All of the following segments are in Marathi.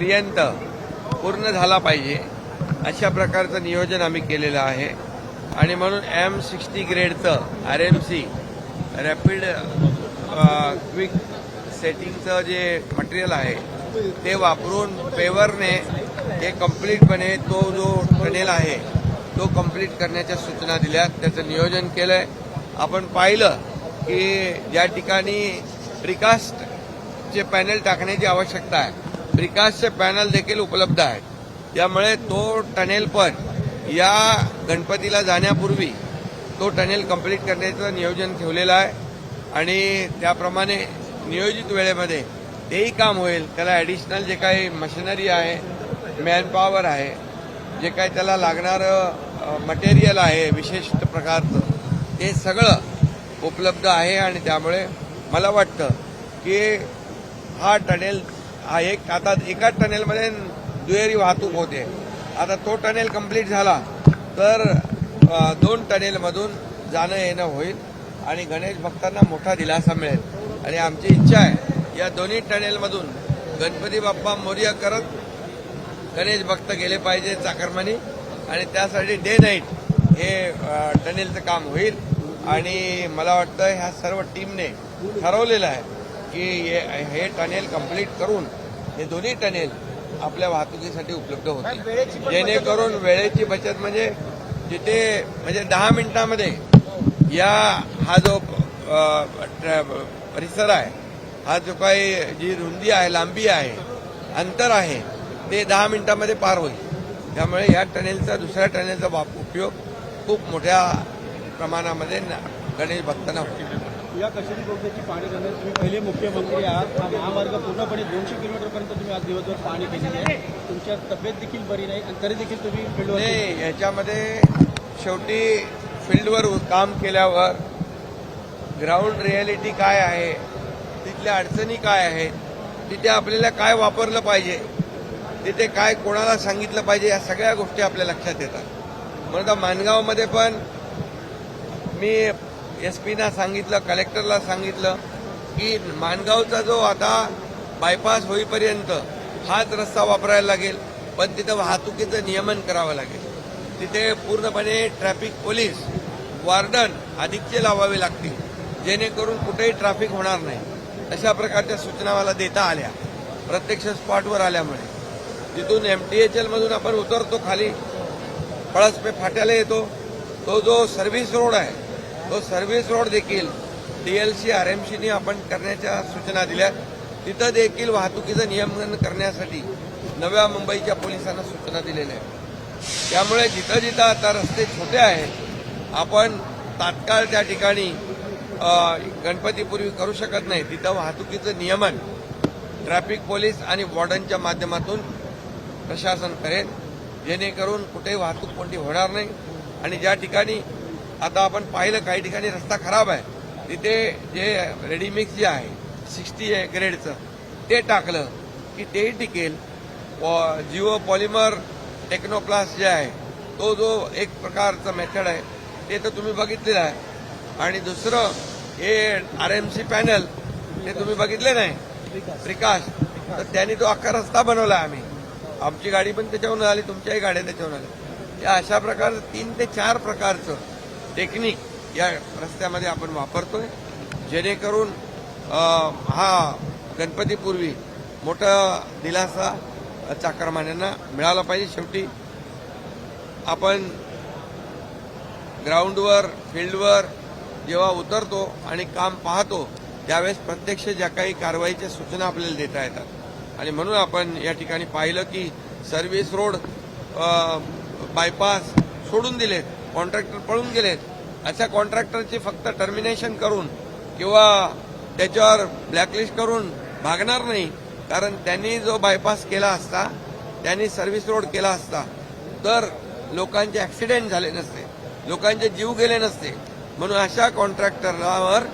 पर्यंत पूर्ण झाला पाहिजे. अशा प्रकारचं नियोजन आम्ही केलेलं आहे. आणि म्हणून M sixty ग्रेडचं R M C rapid quick सेटिंगचं जे मटेरियल आहे ते वापरून पेवरने हे कम्प्लीटपणे तो जो टनेल आहे तो कंप्लीट करण्याच्या सूचना दिल्या. त्याचं नियोजन केलंय. आपण पाहिलं की ज्या ठिकाणी प्रिकास्टचे पॅनल टाकण्याची आवश्यकता आहे प्रिकास्टचे पॅनल देखील उपलब्ध आहेत. त्यामुळे तो टनेल पण या गणपतीला जाण्यापूर्वी तो टनेल कंप्लीट करण्याचं नियोजन ठेवलेलं आहे. आणि त्याप्रमाणे नियोजित वेळेमध्ये तेही काम होईल. त्याला ॲडिशनल जे काही मशिनरी आहे मॅनपॉवर आहे जे काही त्याला लागणारं मटेरियल आहे विशिष्ट प्रकारचं ते सगळं उपलब्ध आहे. आणि त्यामुळे मला वाटतं की हा टनेल हा एक आता एकाच टनेलमध्ये दुहेरी वाहतूक होते. आता तो टनेल कंप्लीट झाला तर दोन टनेलमधून जाणं येणं होईल आणि गणेश भक्तांना मोठा दिलासा मिळेल. आणि आमची इच्छा आहे या दोन्ही टनेलमधून गणपती बाप्पा मोर्या करत गणेश भक्त गेले पाहिजे चाकरमानी आणि त्यासाठी डे नाईट हे टनेलचं काम होईल. आणि मला वाटतं ह्या सर्व टीमने ठरवलेलं आहे की हे- हे टनेल कंप्लीट करून हे दोन्ही टनेल आपल्या वाहतुकीसाठी उपलब्ध होतील. जेणेकरून वेळेची बचत म्हणजे जिथे म्हणजे दहा मिनिटामध्ये या हा जो परिसर आहे हा जो काही जी रुंदी आहे लांबी आहे अंतर आहे ते दहा मिनिटामध्ये पार होईल. त्यामुळे या टनेलचा दुसऱ्या टनेलचा वाप उपयोग खूप मोठ्या प्रमाणामध्ये न- गणेश भक्तांना होईल. या कशेरी बोगद्याची पाणी करण्यात तुम्ही पहिले मुख्यमंत्री आहात. हा महामार्ग पूर्णपणे दोनशे किलोमीटरपर्यंत तुम्ही आज दिवसभर पाणी केलेली आहे. तुमच्या तब्येत देखील बरी नाही आणि तरी देखील तुम्ही फील्डवर नाही याच्यामध्ये शेवटी फील्डवर काम केल्यावर ग्राउंड रियालिटी काय आहे? तिथल्या अडचणी काय आहेत? तिथे आपल्याला काय वापरलं पाहिजे? तिथे काय कोणाला सांगितलं पाहिजे? या सगळ्या गोष्टी आपल्या लक्षात येतात. म्हणून आता मानगावमध्ये पण मी एस पीना सांगितलं कलेक्टरला सांगितलं की माणगावचा जो आता बायपास होईपर्यंत हाच रस्ता वापरायला लागेल पण तिथं वाहतुकीचं नियमन करावं लागेल. तिथे पूर्णपणे ट्रॅफिक पोलीस वार्डन अधिकचे लावावे लागतील जेणेकरून कुठेही ट्रॅफिक होणार नाही. अशा प्रकारच्या सूचना मला देता आल्या प्रत्यक्ष स्पॉटवर आल्यामुळे. तिथून एम टी एच एलमधून आपण उतरतो खाली. पळसपे फाट्याला येतो. तो जो सर्व्हिस रोड आहे तो सर्व्हिस रोड देखील डीएलसी आर एम सीनी आपण करण्याच्या सूचना दिल्या तिथं देखील वाहतुकीचं नियमन करण्यासाठी नव्या मुंबईच्या पोलिसांना सूचना दिलेल्या आहेत. त्यामुळे जिथं जिथं आता रस्ते छोटे आहेत आपण तात्काळ त्या ठिकाणी गणपतीपूर्वी करू शकत नाही. तिथं वाहतुकीचं नियमन ट्रॅफिक पोलीस आणि वॉर्डनच्या माध्यमातून प्रशासन करेल जेणेकरून कुठेही वाहतूक कोणती होणार नाही. आणि ज्या ठिकाणी आता आपण पाहिलं काही ठिकाणी रस्ता खराब आहे. तिथे जे रेडीमिक्स जे आहे सिक्स्टी ग्रेडचं ते टाकलं की तेही टिकेल. पॉ- जिओ पॉलिमर टेक्नोप्लास जे आहे तो जो एक प्रकारचा मेथड आहे ते तर तुम्ही बघितलेलं आहे. आणि दुसरं हे आर एम सी पॅनल ते तुम्ही बघितले नाही? प्रकाश. तर त्यांनी तो अख्खा रस्ता बनवला आम्ही. आमची गाडी पण त्याच्यावरून आली तुमच्याही गाड्या त्याच्यावरून आल्या. या अशा प्रकारचं तीन ते चार प्रकारचं टेक्निक या रस्त्यामध्ये आपण वापरतोय. जेणेकरून हा गणपतीपूर्वी मोठा दिलासा चाकरमान्यांना मिळाला पाहिजे. शेवटी आपण ग्राउंडवर फील्डवर जेव्हा उतरतो आणि काम पाहतो त्यावेळेस प्रत्यक्ष ज्या काही कारवाईच्या सूचना आपल्याला देता येतात. आणि म्हणून आपण या ठिकाणी पाहिलं की सर्व्हिस रोड बायपास सोडून दिलेत. कॉन्ट्रॅक्टर पळून गेलेत. अशा कॉन्ट्रॅक्टरची फक्त टर्मिनेशन करून किंवा त्याच्यावर ब्लॅकलिस्ट करून भागणार नाही. कारण त्यांनी जो बायपास केला असता त्यांनी सर्व्हिस रोड केला असता तर लोकांचे ऍक्सिडेंट झाले नसते. लोकांचे जीव गेले नसते. म्हणून अशा कॉन्ट्रॅक्टरवर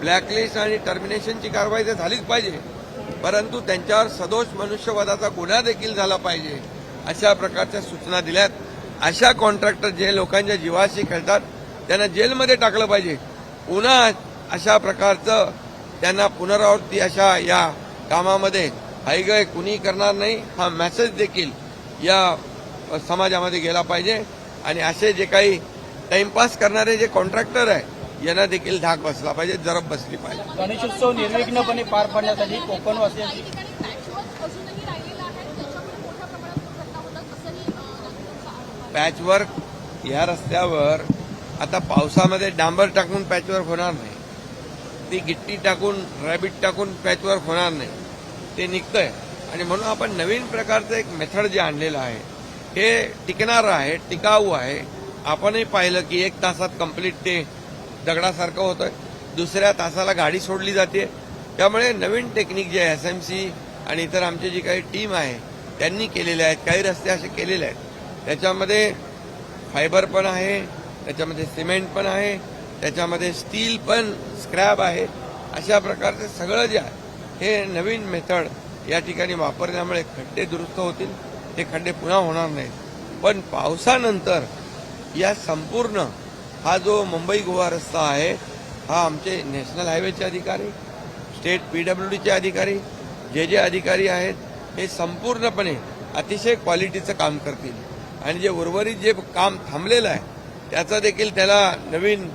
ब्लॅकलिस्ट आणि टर्मिनेशनची कारवाई तर झालीच पाहिजे. परंतु त्यांच्यावर सदोष मनुष्यवधाचा गुन्हा देखील झाला पाहिजे अशा प्रकारच्या सूचना दिल्यात. अशा कॉन्ट्रॅक्टर जे लोकांच्या जीवाशी खेळतात त्यांना जेलमध्ये टाकलं पाहिजे. पुन्हा अशा प्रकारचं त्यांना पुनरावृत्ती अशा या कामामध्ये. हाय गय कुणी करणार नाही हा मेसेज देखील या समाजामध्ये गेला पाहिजे. आणि असे जे काही टाइमपास करणारे जे कॉन्ट्रॅक्टर आहे यांना देखील धाक बसला पाहिजे जरब बसली पाहिजे. गणेशोत्सव निर्विघ्नपणे पार पाडण्यासाठी कोकणवासियांची पॅचवर्क या रस्त्यावर आता पावसामध्ये डांबर टाकून पॅचवर्क होणार नाही. ती गिट्टी टाकून रॅबिट टाकून पॅचवर्क होणार नाही. ते निघतंय. आणि म्हणून आपण नवीन प्रकारचं एक मेथड जे आणलेलं आहे हे टिकणारं आहे टिकाऊ आहे. आपणही पाहिलं की एक तासात कंप्लीट ते दगडासारखं होतंय. दुसऱ्या तासाला गाडी सोडली जाते. त्यामुळे नवीन टेक्निक जे एस एम सी आणि इतर आमची जी काही टीम आहे त्यांनी केलेले आहेत. काही रस्ते असे केलेले आहेत. त्याच्यामध्ये फायबर पण आहे त्याच्यामध्ये सिमेंट पण आहे त्याच्यामध्ये स्टील पण स्क्रॅब आहे. अशा प्रकारचं सगळं जे आहे हे नवीन मेथड या ठिकाणी वापरल्यामुळे खड्डे दुरुस्त होतील ते खड्डे पुन्हा होणार नाहीत. पण पावसानंतर या संपूर्ण हा जो मुंबई गोवा रस्ता आहे हा आमचे नॅशनल हायवेचे अधिकारी स्टेट पीडब्ल्यूडीचे अधिकारी जे जे अधिकारी आहेत हे संपूर्णपणे अतिशय क्वालिटीचं काम करतील. आणि जे उर्वरित जे काम थांबलेलं आहे त्याचा देखील त्याला नवीन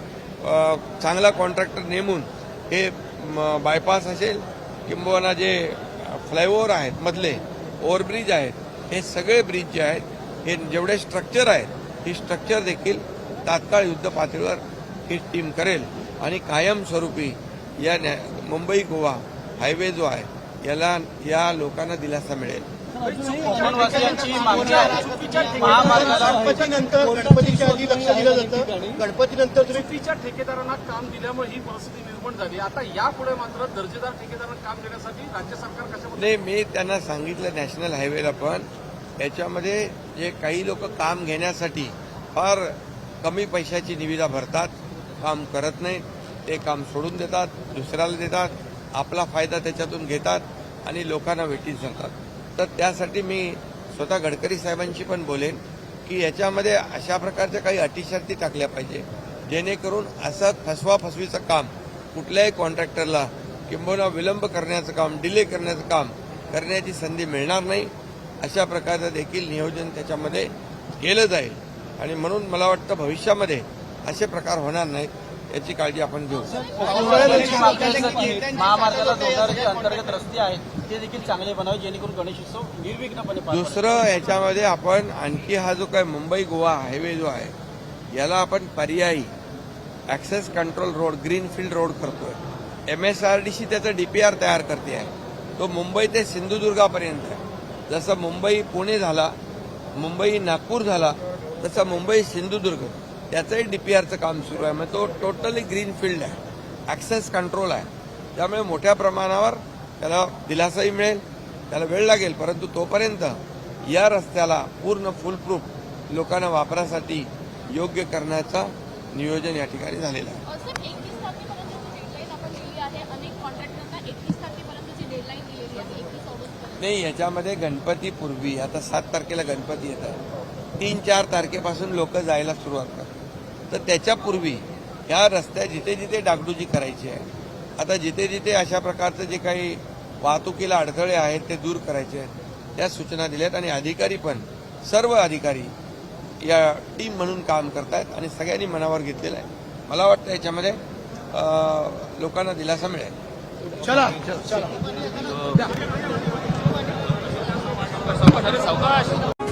चांगला कॉन्ट्रॅक्टर नेमून हे म, बायपास असेल किंबहुना जे फ्लायओव्हर आहेत मधले ओव्हरब्रिज आहेत हे सगळे ब्रिज जे आहेत हे जेवढे स्ट्रक्चर आहेत ही स्ट्रक्चर देखील तात्काळ युद्ध पातळीवर ही टीम करेल. आणि कायमस्वरूपी या न्या- मुंबई गोवा हायवे जो आहे याला या लोकांना दिलासा मिळेल. कोकणवासियांची मागणी आहे. महामार्गाला गणपतीनंतर गणपतीच्या आधी लक्ष दिलं जातं. गणपतीनंतर तुम्ही चुकीच्या ठेकेदारांना काम दिल्यामुळे ही परिस्थिती निर्माण झाली. आता यापुढे मात्र दर्जेदार ठेकेदारांना काम देण्यासाठी राज्य सरकार कशामध्ये नाही मी त्यांना सांगितलं नॅशनल हायवेला पण. याच्यामध्ये जे काही लोक काम घेण्यासाठी फार कमी पैशाची निविदा भरतात. काम करत नाहीत. ते काम सोडून देतात दुसऱ्याला देतात. आपला फायदा त्याच्यातून घेतात आणि लोकांना वेटीस धरतात तर त्यासाठी मी स्वतः गडकरी साहेबांशी पण बोलेन की याच्यामध्ये अशा प्रकारच्या काही अटीशर्ती टाकल्या पाहिजे. जेणेकरून असं फसवा फसवीचं काम कुठल्याही कॉन्ट्रॅक्टरला किंबहुना विलंब करण्याचं काम डिले करण्याचं काम करण्याची संधी मिळणार नाही. अशा प्रकारचं देखील नियोजन त्याच्यामध्ये केलं जाईल. आणि म्हणून मला वाटतं भविष्यामध्ये असे प्रकार होणार नाहीत. याची काळजी आपण घेऊ. महामार्गाला जोडणारे अंतर्गत रस्ते आहेत ते देखील चांगले बनावे जेणेकरून गणेशोत्सव निर्विघ्नपणे पार पडेल. दुसरं याच्यामध्ये आपण आणखी हा जो काय मुंबई गोवा हायवे जो आहे याला आपण पर्यायी access control road greenfield road करतोय. M S R D C त्याचं डीपीआर तयार करते आहे. तो मुंबई ते सिंधुदुर्गापर्यंत आहे. जसं मुंबई पुणे झाला मुंबई नागपूर झाला तसं मुंबई सिंधुदुर्ग. त्याचंही डीपीआरचं काम सुरू आहे. मग तो टोटली ग्रीनफील्ड आहे. ऍक्सेस कंट्रोल आहे. त्यामुळे मोठ्या प्रमाणावर त्याला दिलासाही मिळेल त्याला वेळ लागेल. परंतु तोपर्यंत या रस्त्याला पूर्ण फुलप्रूफ लोकांना वापरासाठी योग्य करण्याचं नियोजन या ठिकाणी झालेलं आहे. नाही याच्यामध्ये गणपतीपूर्वी आता सात तारखेला गणपती येत आहे. तीन चार तारखेपासून लोक जायला सुरुवात करतात. तर त्याच्यापूर्वी ह्या रस्त्या जिथे जिथे डागडुजी करायची आहे आता जिथे जिथे अशा प्रकारचे जे काही वाहतुकीला अडथळे आहेत ते दूर करायचे आहेत त्या सूचना दिल्यात आणि अधिकारी पण सर्व अधिकारी या टीम म्हणून काम करतायत आणि सगळ्यांनी मनावर घेतलेलं आहे. मला वाटतं याच्यामध्ये लोकांना दिलासा मिळेल. चला. चला. सावकाश